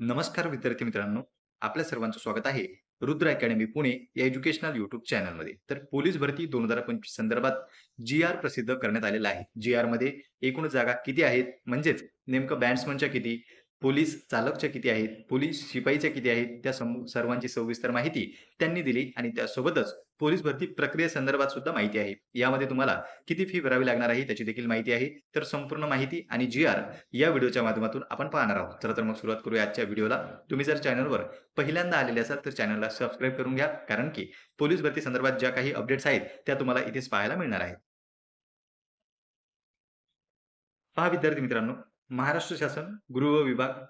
नमस्कार विद्यार्थी मित्रांनो. आपल्या सर्वांचं स्वागत आहे रुद्र अकॅडमी पुणे या एज्युकेशनल युट्यूब चॅनलमध्ये. तर पोलीस भरती दोन हजार पंचवीस संदर्भात जी आर प्रसिद्ध करण्यात आलेला आहे. जी आरमध्ये एकूण जागा किती आहेत? म्हणजेच नेमकं बॅट्समनच्या किती पोलीस चालकच्या किती आहेत पोलीस शिपाईच्या किती आहेत? त्या सर्वांची सविस्तर माहिती त्यांनी दिली आणि त्यासोबतच पोलीस भरती प्रक्रियेसंदर्भात सुद्धा माहिती आहे. यामध्ये तुम्हाला किती फी भरावी लागणार आहे त्याची देखील माहिती आहे. तर संपूर्ण माहिती आणि जी आर या व्हिडिओच्या माध्यमातून आपण पाहणार आहोत. तर मग सुरुवात करूया आजच्या व्हिडिओला. तुम्ही जर चॅनलवर पहिल्यांदा आलेले असाल तर चॅनलला सबस्क्राईब करून घ्या. कारण की पोलीस भरती संदर्भात ज्या काही अपडेट्स आहेत त्या तुम्हाला इथेच पाहायला मिळणार आहेत. पहा विद्यार्थी मित्रांनो महाराष्ट्र शासन गृह विभाग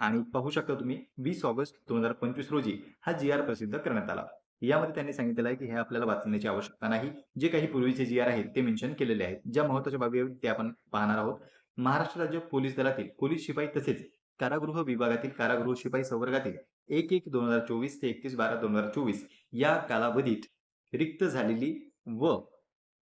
आणि पाहू शकता तुम्ही वीस ऑगस्ट दोन हजार पंचवीस रोजी हा जी आर प्रसिद्ध करण्यात आला. यामध्ये त्यांनी सांगितलेलं आहे की हे आपल्याला वाचण्याची आवश्यकता नाही. जे काही पूर्वीचे जी आर आहेत ते मेन्शन केलेले आहेत. ज्या महत्त्वाच्या बाबी आहेत ते आपण पाहणार आहोत. महाराष्ट्र राज्य पोलीस दलातील पोलीस शिपाई तसेच कारागृह विभागातील कारागृह शिपाई संवर्गातील एक एक दोन हजार चोवीस ते एकतीस बारा दोन हजार चोवीस या कालावधीत रिक्त झालेली व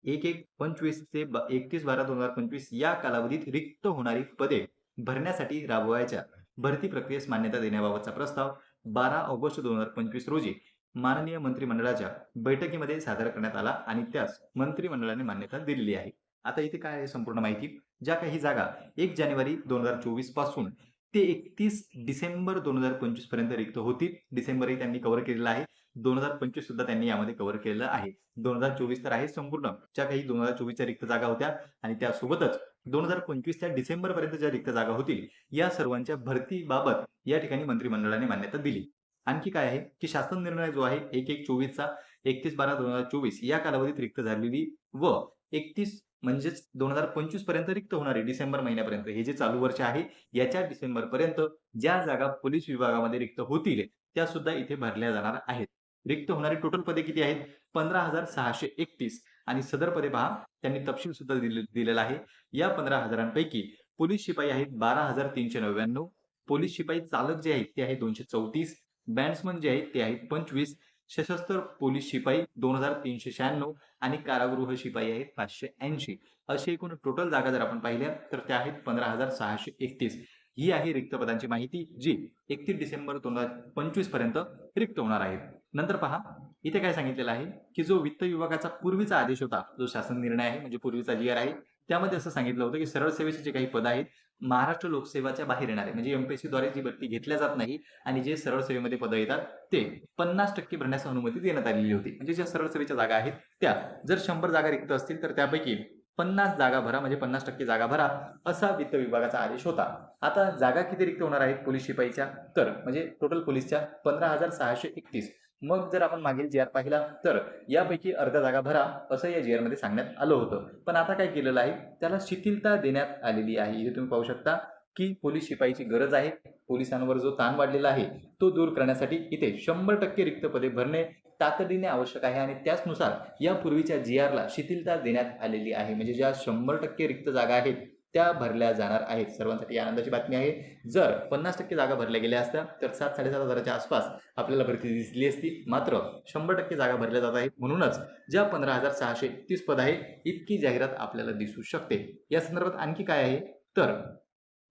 एक एक पंचवीस ते एकतीस बारा दोन हजार पंचवीस या कालावधीत रिक्त होणारी पदे भरण्यासाठी राबवायच्या भरती प्रक्रियेस मान्यता देण्याबाबतचा प्रस्ताव बारा ऑगस्ट दोन हजार पंचवीस रोजी माननीय मंत्रिमंडळाच्या बैठकीमध्ये सादर करण्यात आला आणि त्यास मंत्रिमंडळाने मान्यता दिलेली आहे. आता इथे काय आहे संपूर्ण माहिती? ज्या काही जागा एक जानेवारी दोन हजार चोवीसपासून ते एकतीस डिसेंबर दोन हजार पंचवीसपर्यंत रिक्त होतील. डिसेंबरही त्यांनी कव्हर केलेला आहे. दोन हजार पंचवीस सुद्धा त्यांनी यामध्ये कव्हर केलेलं आहे. दोन हजार चोवीस तर आहे संपूर्ण. ज्या काही दोन हजार चोवीसच्या रिक्त जागा होत्या आणि त्यासोबतच दोन हजार पंचवीसच्या डिसेंबर पर्यंत ज्या रिक्त जागा होतील या सर्वांच्या भरतीबाबत या ठिकाणी मंत्रिमंडळाने मान्यता दिली. आणखी काय आहे की शासन निर्णय जो आहे एक एक चोवीसचा एकतीस बारा दोन हजार चोवीस या कालावधीत रिक्त झालेली व एकतीस म्हणजेच दोन हजार पंचवीसपर्यंत रिक्त होणारे डिसेंबर महिन्यापर्यंत हे जे चालू वर्ष आहे याच्या डिसेंबर पर्यंत ज्या जागा पोलीस विभागामध्ये रिक्त होतील त्या सुद्धा इथे भरल्या जाणार आहेत. रिक्त होणारी टोटल पदे किती आहेत? पंधरा हजार सहाशे एकतीस. आणि सदर पदे पहा त्यांनी तपशील सुद्धा दिलेला आहे. या पंधरा हजारांपैकी पोलीस शिपाई आहेत बारा हजार तीनशे नव्याण्णव पोलीस शिपाई चालक जे आहेत ते आहे दोनशे चौतीस बँड्समन जे म्हणजे आहेत ते आहेत पंचवीस. सशस्त्र पोलीस शिपाई दोन हजार तीनशे शहाण्णव आणि कारागृह शिपाई आहेत पाचशे ऐंशी. असे एकूण टोटल जागा जर आपण पाहिल्या तर त्या आहेत पंधरा हजार सहाशे एकतीस. ही आहे रिक्त पदांची माहिती जी एकतीस डिसेंबर दोन हजार पंचवीसपर्यंत रिक्त होणार आहे. नंतर पहा इथे काय सांगितलेलं आहे की जो वित्त विभागाचा पूर्वीचा आदेश होता जो शासन निर्णय आहे म्हणजे पूर्वीचा जी आर आहे त्यामध्ये असं सांगितलं होतं की सरळ सेवेचे जे काही पद आहेत महाराष्ट्र लोकसेवाच्या बाहेर येणारे म्हणजे एमपीएससी द्वारे जी भरती घेतल्या जात नाही आणि जे सरळ सेवेमध्ये पदं येतात ते पन्नास टक्के भरण्यास अनुमती देण्यात आलेली होती. म्हणजे ज्या सरळ सेवेच्या जागा आहेत त्या जर शंभर जागा रिक्त असतील तर त्यापैकी पन्नास जागा भरा म्हणजे पन्नास टक्के जागा भरा असा वित्त विभागाचा आदेश होता. आता जागा किती रिक्त होणार आहेत पोलीस शिपाईच्या? तर म्हणजे टोटल पोलीसच्या पंधरा हजार सहाशे एकतीस. मग जर आपण मागील जी आर पाहिला तर यापैकी अर्ध्या जागा भरा असं या जी आरमध्ये सांगण्यात आलं होतं. पण आता काय केलेलं आहे? त्याला शिथिलता देण्यात आलेली आहे. हे तुम्ही पाहू शकता की पोलीस शिपाईची गरज आहे. पोलिसांवर जो ताण वाढलेला आहे तो दूर करण्यासाठी इथे शंभर टक्के रिक्त पदे भरणे तातडीने आवश्यक आहे आणि त्याचनुसार यापूर्वीच्या जी आरला शिथिलता देण्यात आलेली आहे. म्हणजे ज्या शंभर टक्के रिक्त जागा आहेत त्या भरल्या जाणार आहेत. सर्वांसाठी आनंदाची बातमी आहे. जर पन्नास टक्के जागा भरल्या गेल्या असत्या तर सात साडेसात हजाराच्या आसपास आपल्याला भरती दिसली असती. मात्र शंभर टक्के जागा भरल्या जात आहेत. म्हणूनच ज्या पंधरा हजार सहाशे तीस पद आहे इतकी जाहिरात आपल्याला दिसू शकते. या संदर्भात आणखी काय आहे? तर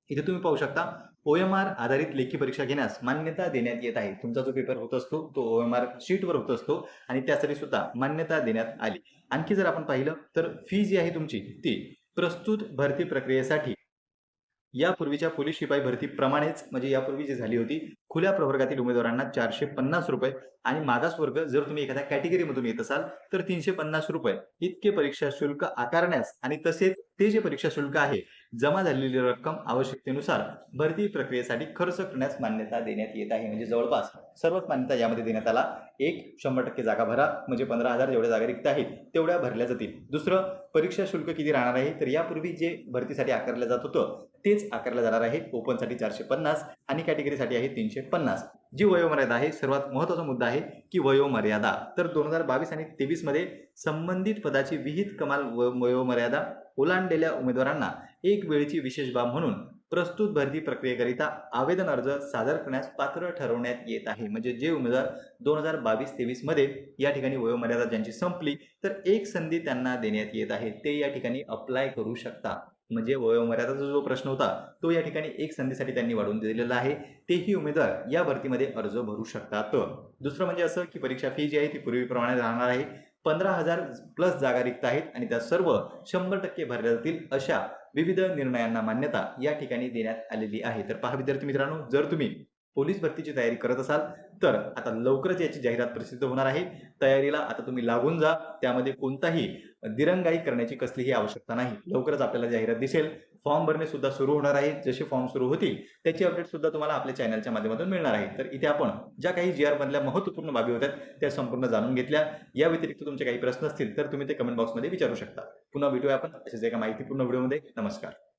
इथे तुम्ही पाहू शकता ओ एम आर आधारित लेखी परीक्षा घेण्यास मान्यता देण्यात येत आहे. तुमचा जो पेपर होत असतो तो ओ एम आर शीटवर होत असतो आणि त्यासाठी सुद्धा मान्यता देण्यात आली. आणखी जर आपण पाहिलं तर फी जी आहे तुमची ती प्रस्तुत भरती प्रक्रियेसाठी. यापूर्वीच्या पोलीस शिपाई भरतीप्रमाणेच म्हणजे यापूर्वी जी झाली होती खुल्या प्रवर्गातील उमेदवारांना चारशे पन्नास रुपये आणि मागास वर्ग जर तुम्ही एखाद्या कॅटेगरीमधून येत असाल तर तीनशे पन्नास रुपये. इतके परीक्षा शुल्क आकारण्यास आणि तसेच ते जे परीक्षा शुल्क आहे जमा झालेली रक्कम आवश्यकतेनुसार भरती प्रक्रियेसाठी खर्च करण्यास मान्यता देण्यात येत आहे. म्हणजे जवळपास सर्वच मान्यता यामध्ये देण्यात आला एक शंभर टक्के जागा भरा म्हणजे पंधरा हजार जेवढ्या जागा रिक्त आहेत तेवढ्या भरल्या जातील. दुसरं परीक्षा शुल्क किती राहणार आहे? तर यापूर्वी जे भरतीसाठी आकारलं जात होतं तेच आकारलं जाणार आहे. ओपनसाठी चारशे पन्नास आणि कॅटेगरीसाठी आहे तीनशे पन्नास. जी वयोमर्यादा आहे सर्वात महत्त्वाचा मुद्दा आहे की वयोमर्यादा. तर दोन हजार बावीस आणि तेवीसमध्ये संबंधित पदाची विहित कमाल व- वयोमर्यादा ओलांडलेल्या उमेदवारांना एक वेळची विशेष बाब म्हणून प्रस्तुत भरती प्रक्रियेकरिता आवेदन अर्ज सादर करण्यास पात्र ठरवण्यात येत आहे. म्हणजे जे उमेदवार दोन हजार बावीस तेवीसमध्ये या ठिकाणी वयोमर्यादा ज्यांची संपली तर एक संधी त्यांना देण्यात येत आहे. ते या ठिकाणी अप्लाय करू शकता. म्हणजे वयोमर्यादाचा जो प्रश्न होता तो या ठिकाणी एक संधीसाठी त्यांनी वाढवून दिलेला आहे. तेही उमेदवार या भरतीमध्ये अर्ज भरू शकतात. दुसरं म्हणजे असं की परीक्षा फी जी आहे ती पूर्वीप्रमाणे राहणार आहे. पंधरा हजार प्लस जागा रिक्त आहेत आणि त्या सर्व शंभर टक्के भरल्या जातील अशा विविध निर्णयांना मान्यता या ठिकाणी देण्यात आलेली आहे. तर पहा विद्यार्थी मित्रांनो जर तुम्ही पोलीस भरतीची तयारी करत असाल तर आता लवकरच याची जाहिरात प्रसिद्ध होणार आहे. तयारीला आता तुम्ही लागून जा. त्यामध्ये कोणताही दिरंगाई करण्याची कसलीही आवश्यकता नाही. लवकरच आपल्याला जाहिरात दिसेल. फॉर्म भरणे सुद्धा सुरू होणार आहे. जसे फॉर्म सुरू होतील त्याची अपडेट सुद्धा तुम्हाला आपल्या चॅनलच्या माध्यमातून मिळणार आहे. तर इथे आपण ज्या काही जी आर मधल्या महत्त्वपूर्ण बाबी होत्या त्या संपूर्ण जाणून घेतल्या. या व्यतिरिक्त तुमचे काही प्रश्न असतील तर तुम्ही ते कमेंट बॉक्समध्ये विचारू शकता. पुन्हा भेटूया आपण अशाच एका माहितीपूर्ण व्हिडिओमध्ये. नमस्कार.